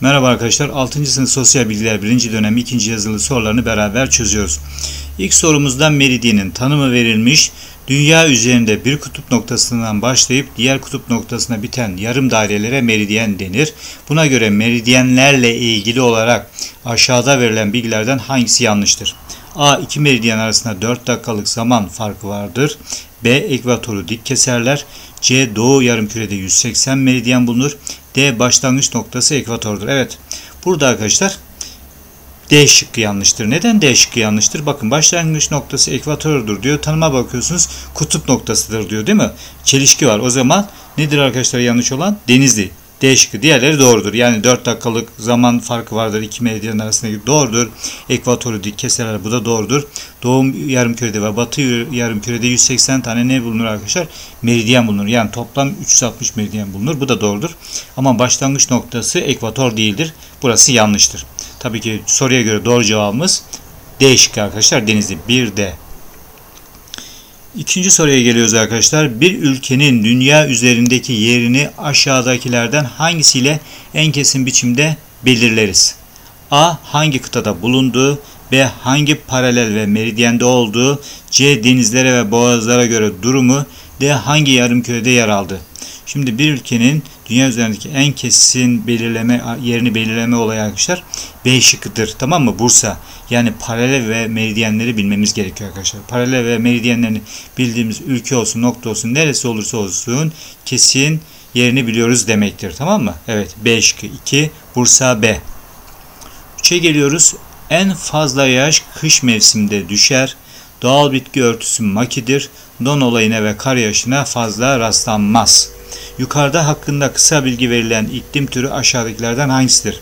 Merhaba arkadaşlar. 6. sınıf sosyal bilgiler 1. dönem 2. yazılı sorularını beraber çözüyoruz. İlk sorumuzda meridyenin tanımı verilmiş. Dünya üzerinde bir kutup noktasından başlayıp diğer kutup noktasına biten yarım dairelere meridyen denir. Buna göre meridyenlerle ilgili olarak aşağıda verilen bilgilerden hangisi yanlıştır? A. iki meridyen arasında 4 dakikalık zaman farkı vardır. B. Ekvatoru dik keserler. C. Doğu yarımkürede 180 meridyen bulunur. D. Başlangıç noktası ekvatordur. Evet. Burada arkadaşlar D şıkkı yanlıştır. Neden D şıkkı yanlıştır? Bakın başlangıç noktası ekvatordur diyor. Tanıma bakıyorsunuz kutup noktasıdır diyor değil mi? Çelişki var. O zaman nedir arkadaşlar yanlış olan? Denizli. D şıkkı. Diğerleri doğrudur. Yani 4 dakikalık zaman farkı vardır. iki meridyen arasındaki doğrudur. Ekvatoru dik keserler. Bu da doğrudur. Doğu yarımkürede ve batı yarımkürede 180 tane ne bulunur arkadaşlar? Meridyen bulunur. Yani toplam 360 meridyen bulunur. Bu da doğrudur. Ama başlangıç noktası ekvator değildir. Burası yanlıştır. Tabii ki soruya göre doğru cevabımız D şıkkı arkadaşlar. Denizli 1D. İkinci soruya geliyoruz arkadaşlar. Bir ülkenin dünya üzerindeki yerini aşağıdakilerden hangisiyle en kesin biçimde belirleriz? A. Hangi kıtada bulunduğu, B. Hangi paralel ve meridyende olduğu, C. Denizlere ve boğazlara göre durumu, D. Hangi yarımkürede yer aldı? Şimdi bir ülkenin dünya üzerindeki en kesin belirleme yerini belirleme olayı arkadaşlar B şıkkıdır. Tamam mı? Bursa. Yani paralel ve meridyenleri bilmemiz gerekiyor arkadaşlar. Paralel ve meridyenlerini bildiğimiz ülke olsun, nokta olsun, neresi olursa olsun kesin yerini biliyoruz demektir. Tamam mı? Evet. B şıkkı 2. Bursa B. 3'e geliyoruz. En fazla yağış kış mevsiminde düşer. Doğal bitki örtüsü makidir. Don olayına ve kar yağışına fazla rastlanmaz. Yukarıda hakkında kısa bilgi verilen iklim türü aşağıdakilerden hangisidir?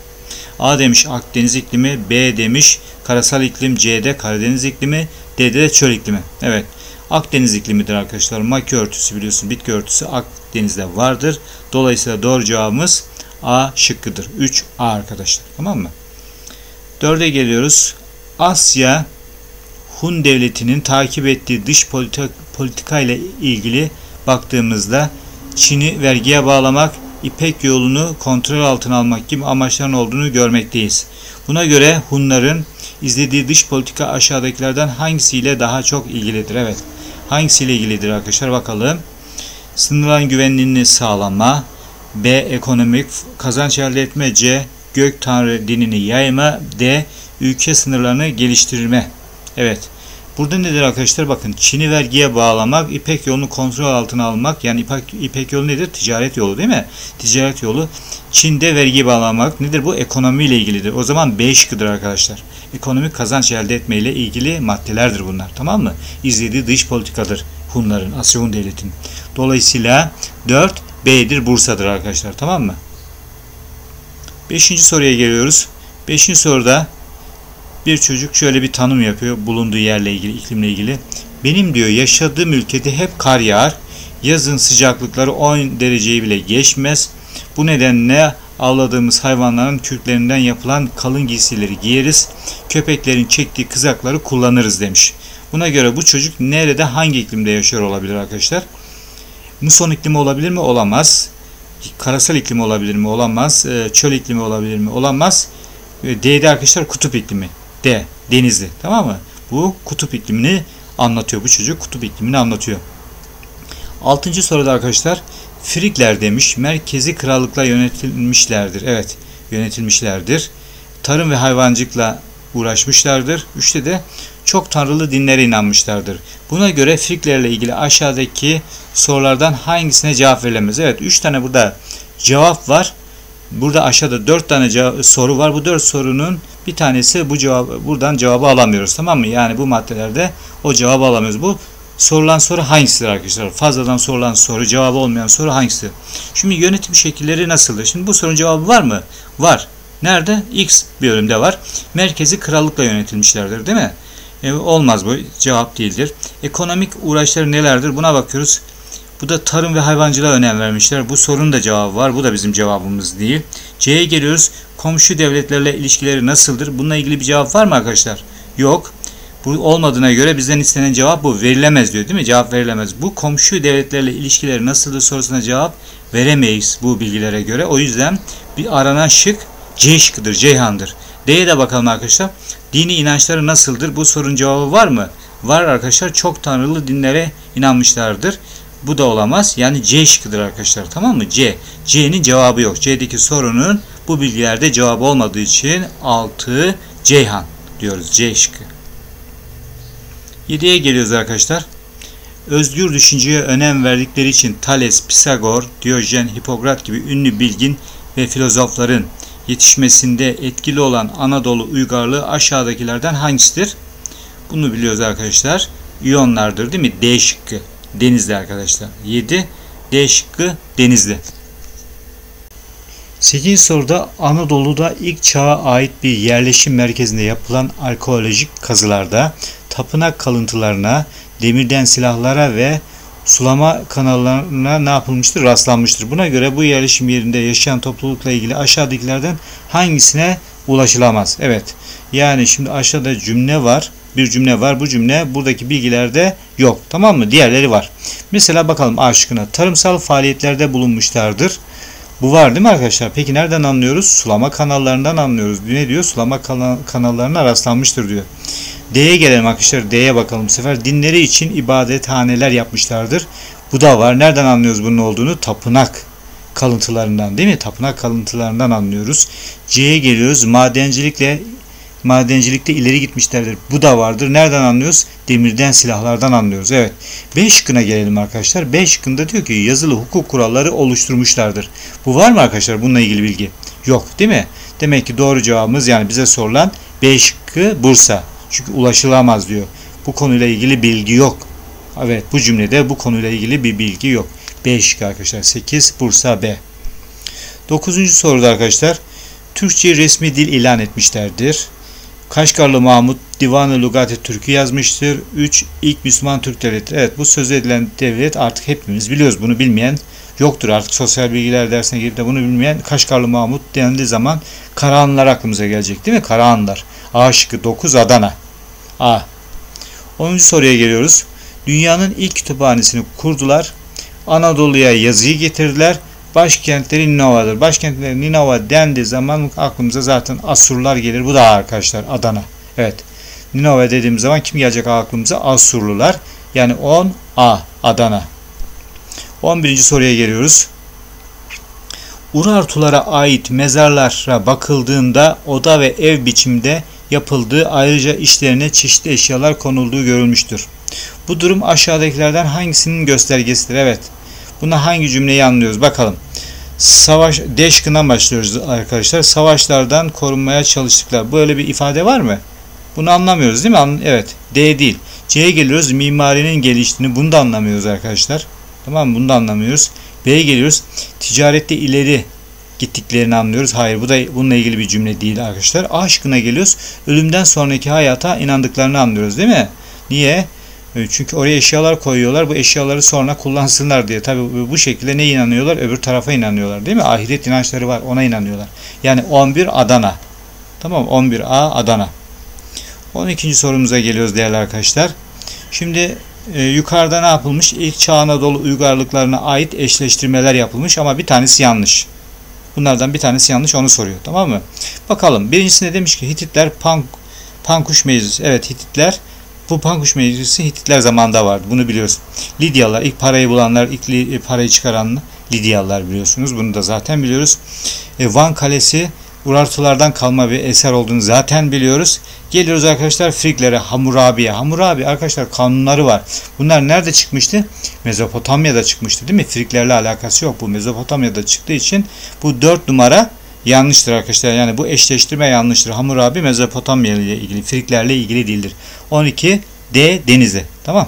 A demiş Akdeniz iklimi, B demiş karasal iklim, C'de Karadeniz iklimi, D'de de çöl iklimi. Evet. Akdeniz iklimidir arkadaşlar. Maki örtüsü biliyorsun bitki örtüsü Akdeniz'de vardır. Dolayısıyla doğru cevabımız A şıkkıdır. 3 A arkadaşlar. Tamam mı? 4'e geliyoruz. Asya Hun devletinin takip ettiği dış politika, politika ile ilgili baktığımızda Çin'i vergiye bağlamak, İpek yolunu kontrol altına almak gibi amaçların olduğunu görmekteyiz. Buna göre Hunların izlediği dış politika aşağıdakilerden hangisiyle daha çok ilgilidir? Evet. Hangisiyle ilgilidir arkadaşlar bakalım. Sınırların güvenliğini sağlama, B. Ekonomik kazanç elde etme, C. Gök tanrı dinini yayma, D. Ülke sınırlarını geliştirme. Evet. Burada nedir arkadaşlar? Bakın Çin'i vergiye bağlamak, İpek yolunu kontrol altına almak. Yani İpek, İpek yolu nedir? Ticaret yolu değil mi? Ticaret yolu. Çin'de vergi bağlamak nedir? Bu ekonomiyle ilgilidir. O zaman B şıkkıdır arkadaşlar. Ekonomik kazanç elde etmeyle ilgili maddelerdir bunlar. Tamam mı? İzlediği dış politikadır Hunların, Asya Hun Devleti'nin. Dolayısıyla 4 B'dir Bursa'dır arkadaşlar. Tamam mı? Beşinci soruya geliyoruz. Beşinci soruda bir çocuk şöyle bir tanım yapıyor bulunduğu yerle ilgili, iklimle ilgili. Benim diyor yaşadığım ülkede hep kar yağar. Yazın sıcaklıkları 10 dereceyi bile geçmez. Bu nedenle avladığımız hayvanların kürklerinden yapılan kalın giysileri giyeriz. Köpeklerin çektiği kızakları kullanırız demiş. Buna göre bu çocuk nerede hangi iklimde yaşıyor olabilir arkadaşlar? Muson iklimi olabilir mi? Olamaz. Karasal iklimi olabilir mi? Olamaz. Ee, çöl iklimi olabilir mi? Olamaz. Ee, D'de arkadaşlar kutup iklimi. D. Denizli. Tamam mı? Bu kutup iklimini anlatıyor. Bu çocuk kutup iklimini anlatıyor. Altıncı soruda arkadaşlar Frikler demiş merkezi krallıkla yönetilmişlerdir. Evet yönetilmişlerdir. Tarım ve hayvancılıkla uğraşmışlardır. Üçte de çok tanrılı dinlere inanmışlardır. Buna göre Friklerle ilgili aşağıdaki sorulardan hangisine cevap verilemez? Evet üç tane burada cevap var. Burada aşağıda dört tane soru var. Bu dört sorunun bir tanesi bu cevabı buradan cevabı alamıyoruz. Tamam mı? Yani bu maddelerde o cevabı alamıyoruz. Bu sorulan soru hangisidir arkadaşlar? Fazladan sorulan soru, cevabı olmayan soru hangisi? Şimdi yönetim şekilleri nasıldır? Şimdi bu sorunun cevabı var mı? Var. Nerede? X bölümde var. Merkezi krallıkla yönetilmişlerdir değil mi? E, olmaz bu. Cevap değildir. Ekonomik uğraşları nelerdir? Buna bakıyoruz. Bu da tarım ve hayvancılığa önem vermişler. Bu sorunun da cevabı var. Bu da bizim cevabımız değil. C'ye geliyoruz. Komşu devletlerle ilişkileri nasıldır? Bununla ilgili bir cevap var mı arkadaşlar? Yok. Bu olmadığına göre bizden istenen cevap bu. Verilemez diyor değil mi? Cevap verilemez. Bu komşu devletlerle ilişkileri nasıldır sorusuna cevap veremeyiz bu bilgilere göre. O yüzden bir aranan şık C şıkkıdır, Ceyhan'dır. D'ye de bakalım arkadaşlar. Dini inançları nasıldır? Bu sorunun cevabı var mı? Var arkadaşlar. Çok tanrılı dinlere inanmışlardır. Bu da olamaz. Yani C şıkkıdır arkadaşlar. Tamam mı? C. C'nin cevabı yok. C'deki sorunun bu bilgilerde cevabı olmadığı için 6 Ceyhan diyoruz. C şıkkı. 7'ye geliyoruz arkadaşlar. Özgür düşünceye önem verdikleri için Thales, Pisagor, Diyojen, Hipokrat gibi ünlü bilgin ve filozofların yetişmesinde etkili olan Anadolu uygarlığı aşağıdakilerden hangisidir? Bunu biliyoruz arkadaşlar. İyonlardır değil mi? D şıkkı. Denizli arkadaşlar. 7. D şıkkı Denizli. 8. soruda Anadolu'da ilk çağa ait bir yerleşim merkezinde yapılan arkeolojik kazılarda tapınak kalıntılarına, demirden silahlara ve sulama kanallarına ne yapılmıştır? Rastlanmıştır. Buna göre bu yerleşim yerinde yaşayan toplulukla ilgili aşağıdakilerden hangisine ulaşılamaz? Evet. Yani şimdi aşağıda cümle var. Bir cümle var. Bu cümle buradaki bilgilerde yok. Tamam mı? Diğerleri var. Mesela bakalım A şıkkına. Tarımsal faaliyetlerde bulunmuşlardır. Bu var değil mi arkadaşlar? Peki nereden anlıyoruz? Sulama kanallarından anlıyoruz. Ne diyor? Sulama kanallarına rastlanmıştır diyor. D'ye gelelim arkadaşlar. D'ye bakalım bu sefer. Dinleri için ibadethaneler yapmışlardır. Bu da var. Nereden anlıyoruz bunun olduğunu? Tapınak kalıntılarından değil mi? Tapınak kalıntılarından anlıyoruz. C'ye geliyoruz. Madencilikle madencilikte ileri gitmişlerdir. Bu da vardır. Nereden anlıyoruz? Demirden, silahlardan anlıyoruz. Evet. B şıkkına gelelim arkadaşlar. B şıkkında diyor ki yazılı hukuk kuralları oluşturmuşlardır. Bu var mı arkadaşlar? Bununla ilgili bilgi. Yok değil mi? Demek ki doğru cevabımız yani bize sorulan B şıkkı Bursa. Çünkü ulaşılamaz diyor. Bu konuyla ilgili bilgi yok. Evet bu cümlede bu konuyla ilgili bir bilgi yok. B şıkkı arkadaşlar. 8 Bursa B. 9. soruda arkadaşlar. Türkçe resmi dil ilan etmişlerdir. Kaşgarlı Mahmut Divan-ı Lugati Türk'ü yazmıştır. 3. İlk Müslüman Türk Devleti. Evet bu söz edilen devlet artık hepimiz biliyoruz. Bunu bilmeyen yoktur artık sosyal bilgiler dersine girip de bunu bilmeyen Kaşgarlı Mahmut denildiği zaman Karahanlılar aklımıza gelecek değil mi? Karahanlılar. A şıkkı 9 Adana. A. 10. soruya geliyoruz. Dünyanın ilk kütüphanesini kurdular. Anadolu'ya yazıyı getirdiler. Başkentleri Ninova'dır. Başkentleri Ninova dendiği zaman aklımıza zaten Asurlar gelir. Bu da arkadaşlar Adana. Evet. Ninova dediğimiz zaman kim gelecek aklımıza? Asurlular. Yani 10 A Adana. 11. soruya geliyoruz. Urartulara ait mezarlara bakıldığında oda ve ev biçimde yapıldığı ayrıca işlerine çeşitli eşyalar konulduğu görülmüştür. Bu durum aşağıdakilerden hangisinin göstergesidir? Evet. Buna hangi cümleyi anlıyoruz? Bakalım. Savaş deşkından başlıyoruz arkadaşlar. Savaşlardan korunmaya çalıştıklar. Böyle bir ifade var mı? Bunu anlamıyoruz değil mi? Evet. D değil. C'ye geliyoruz. Mimarinin geliştiğini bunu da anlamıyoruz arkadaşlar. Tamam mı? Bunu da anlamıyoruz. B'ye geliyoruz. Ticarette ileri gittiklerini anlıyoruz. Hayır bu da bununla ilgili bir cümle değil arkadaşlar. A şıkkına geliyoruz. Ölümden sonraki hayata inandıklarını anlıyoruz değil mi? Niye? E, çünkü oraya eşyalar koyuyorlar. Bu eşyaları sonra kullansınlar diye. Tabi bu şekilde ne inanıyorlar? Öbür tarafa inanıyorlar değil mi? Ahiret inançları var. Ona inanıyorlar. Yani 11 Adana. Tamam 11A Adana. 12. sorumuza geliyoruz değerli arkadaşlar. Şimdi e, yukarıda ne yapılmış? İlk Çağ Anadolu uygarlıklarına ait eşleştirmeler yapılmış ama bir tanesi yanlış. Bunlardan bir tanesi yanlış onu soruyor. Tamam mı? Bakalım. Birincisinde demiş ki Hititler Pank, Pankuş Meclisi. Evet Hititler bu Pankuş Meclisi Hititler zamanında vardı. Bunu biliyoruz. Lidyalılar ilk parayı bulanlar, ilk e, parayı çıkaran Lidyalılar biliyorsunuz. Bunu da zaten biliyoruz. E, Van Kalesi Urartulardan kalma bir eser olduğunu zaten biliyoruz. Geliyoruz arkadaşlar Friklere, Hammurabi'ye. Hammurabi arkadaşlar kanunları var. Bunlar nerede çıkmıştı? Mezopotamya'da çıkmıştı değil mi? Friklerle alakası yok. Bu Mezopotamya'da çıktığı için bu dört numara yanlıştır arkadaşlar. Yani bu eşleştirme yanlıştır. Hammurabi Mezopotamya ile ilgili, Friklerle ilgili değildir. 12 D Denizli. Tamam.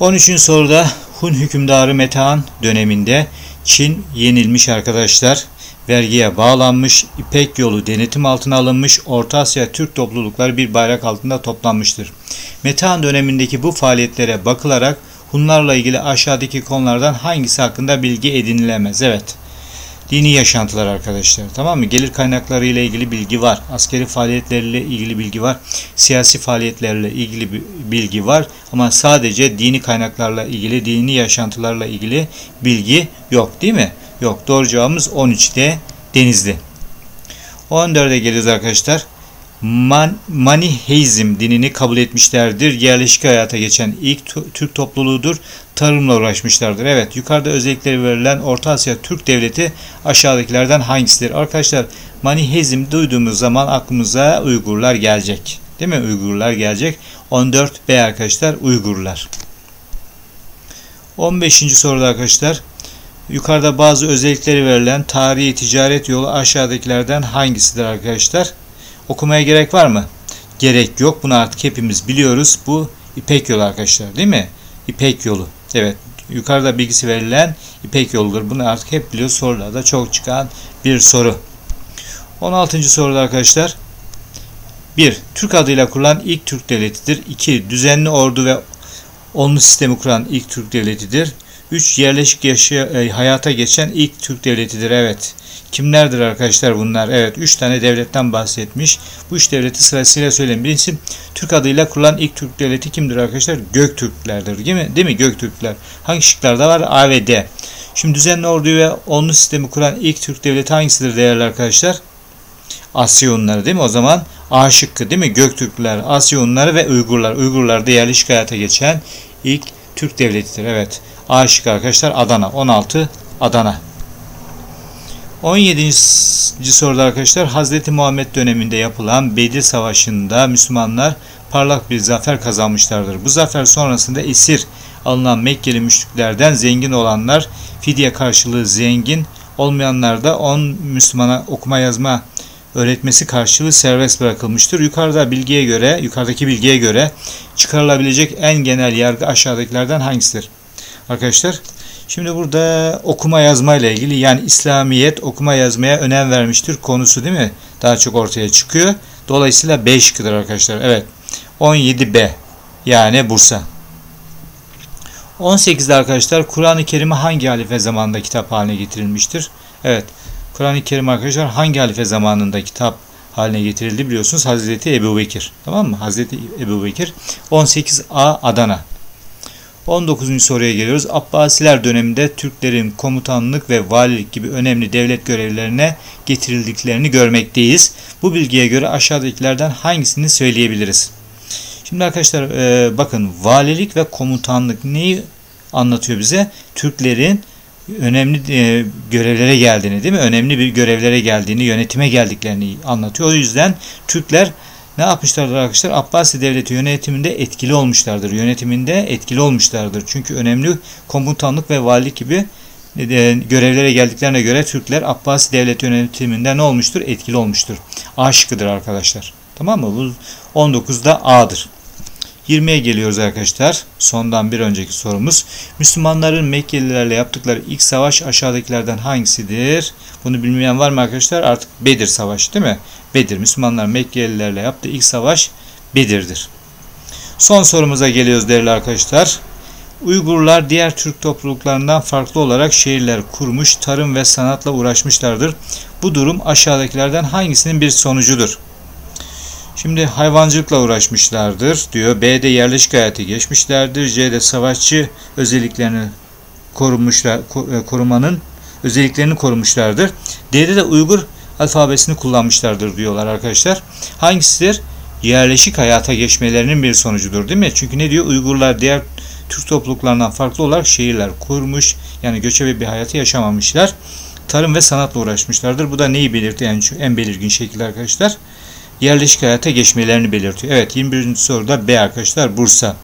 13. soruda Hun hükümdarı Metehan döneminde Çin yenilmiş arkadaşlar vergiye bağlanmış, İpek yolu denetim altına alınmış, Orta Asya Türk toplulukları bir bayrak altında toplanmıştır. Metehan dönemindeki bu faaliyetlere bakılarak Hunlarla ilgili aşağıdaki konulardan hangisi hakkında bilgi edinilemez? Evet. Dini yaşantılar arkadaşlar. Tamam mı? Gelir kaynakları ile ilgili bilgi var. Askeri faaliyetlerle ilgili bilgi var. Siyasi faaliyetlerle ilgili bilgi var. Ama sadece dini kaynaklarla ilgili, dini yaşantılarla ilgili bilgi yok değil mi? Yok. Doğru cevabımız 13'te Denizli. 14'e geliyoruz arkadaşlar. Man, Maniheizm dinini kabul etmişlerdir. Yerleşik hayata geçen ilk Türk topluluğudur. Tarımla uğraşmışlardır. Evet yukarıda özellikleri verilen Orta Asya Türk Devleti aşağıdakilerden hangisidir? Arkadaşlar Maniheizm duyduğumuz zaman aklımıza Uygurlar gelecek. Değil mi? Uygurlar gelecek. 14B arkadaşlar Uygurlar. 15. soruda arkadaşlar yukarıda bazı özellikleri verilen tarihi ticaret yolu aşağıdakilerden hangisidir arkadaşlar? Okumaya gerek var mı? Gerek yok. Bunu artık hepimiz biliyoruz. Bu İpek yolu arkadaşlar değil mi? İpek yolu. Evet. Yukarıda bilgisi verilen İpek yoludur. Bunu artık hep biliyoruz. Sorularda çok çıkan bir soru. 16. soruda arkadaşlar. 1. Türk adıyla kurulan ilk Türk devletidir. 2. Düzenli ordu ve onlu sistemi kuran ilk Türk devletidir. 3. Yerleşik yaşaya, e, hayata geçen ilk Türk devletidir. Evet. Kimlerdir arkadaşlar bunlar? Evet 3 tane devletten bahsetmiş. Bu üç devleti sırasıyla söyleyeyim. Birincisi Türk adıyla kurulan ilk Türk devleti kimdir arkadaşlar? Göktürklerdir değil mi? Değil mi? Göktürkler. Hangi şıklarda var? A ve D. Şimdi düzenli orduyu ve onlu sistemi kuran ilk Türk devleti hangisidir değerli arkadaşlar? Asya Hunları değil mi? O zaman A şıkkı değil mi? Göktürkler, Asya Hunları ve Uygurlar. Uygurlar da yerleşik hayata geçen ilk Türk devletidir. Evet. A şıkkı arkadaşlar Adana. 16 Adana. 17. soruda arkadaşlar Hazreti Muhammed döneminde yapılan Bedir Savaşı'nda Müslümanlar parlak bir zafer kazanmışlardır. Bu zafer sonrasında esir alınan Mekkeli müşriklerden zengin olanlar fidye karşılığı zengin olmayanlar da 10 Müslümana okuma yazma öğretmesi karşılığı serbest bırakılmıştır. Yukarıda bilgiye göre, yukarıdaki bilgiye göre çıkarılabilecek en genel yargı aşağıdakilerden hangisidir? Arkadaşlar Şimdi burada okuma yazma ile ilgili yani İslamiyet okuma yazmaya önem vermiştir konusu değil mi? Daha çok ortaya çıkıyor. Dolayısıyla 5 şıkkıdır arkadaşlar. Evet. 17B yani Bursa. 18'de arkadaşlar Kur'an-ı Kerim'i hangi halife zamanında kitap haline getirilmiştir? Evet. Kur'an-ı Kerim arkadaşlar hangi halife zamanında kitap haline getirildi biliyorsunuz? Hazreti Ebu Bekir. Tamam mı? Hazreti Ebu Bekir. 18A Adana. 19. soruya geliyoruz. Abbasiler döneminde Türklerin komutanlık ve valilik gibi önemli devlet görevlerine getirildiklerini görmekteyiz. Bu bilgiye göre aşağıdakilerden hangisini söyleyebiliriz? Şimdi arkadaşlar e, bakın valilik ve komutanlık neyi anlatıyor bize? Türklerin önemli e, görevlere geldiğini değil mi? Önemli bir görevlere geldiğini, yönetime geldiklerini anlatıyor. O yüzden Türkler ne yapmışlardır arkadaşlar? Abbasi devleti yönetiminde etkili olmuşlardır. Yönetiminde etkili olmuşlardır. Çünkü önemli komutanlık ve valilik gibi e, görevlere geldiklerine göre Türkler Abbasi devlet yönetiminde ne olmuştur? Etkili olmuştur. A şıkkıdır arkadaşlar. Tamam mı? Bu 19'da A'dır. 20'ye geliyoruz arkadaşlar. Sondan bir önceki sorumuz. Müslümanların Mekkelilerle yaptıkları ilk savaş aşağıdakilerden hangisidir? Bunu bilmeyen var mı arkadaşlar? Artık Bedir Savaşı değil mi? Bedir. Müslümanlar Mekkelilerle yaptığı ilk savaş Bedir'dir. Son sorumuza geliyoruz değerli arkadaşlar. Uygurlar diğer Türk topluluklarından farklı olarak şehirler kurmuş, tarım ve sanatla uğraşmışlardır. Bu durum aşağıdakilerden hangisinin bir sonucudur? Şimdi hayvancılıkla uğraşmışlardır diyor. B'de yerleşik hayatı geçmişlerdir. C'de savaşçı özelliklerini korumuşlar, e, korumanın özelliklerini korumuşlardır. D'de de Uygur alfabesini kullanmışlardır diyorlar arkadaşlar. Hangisidir? Yerleşik hayata geçmelerinin bir sonucudur değil mi? Çünkü ne diyor? Uygurlar diğer Türk topluluklarından farklı olarak şehirler kurmuş. Yani göçebe bir hayatı yaşamamışlar. Tarım ve sanatla uğraşmışlardır. Bu da neyi belirtiyor? Yani en belirgin şekilde arkadaşlar yerleşik hayata geçmelerini belirtiyor. Evet 21. soruda B arkadaşlar Bursa.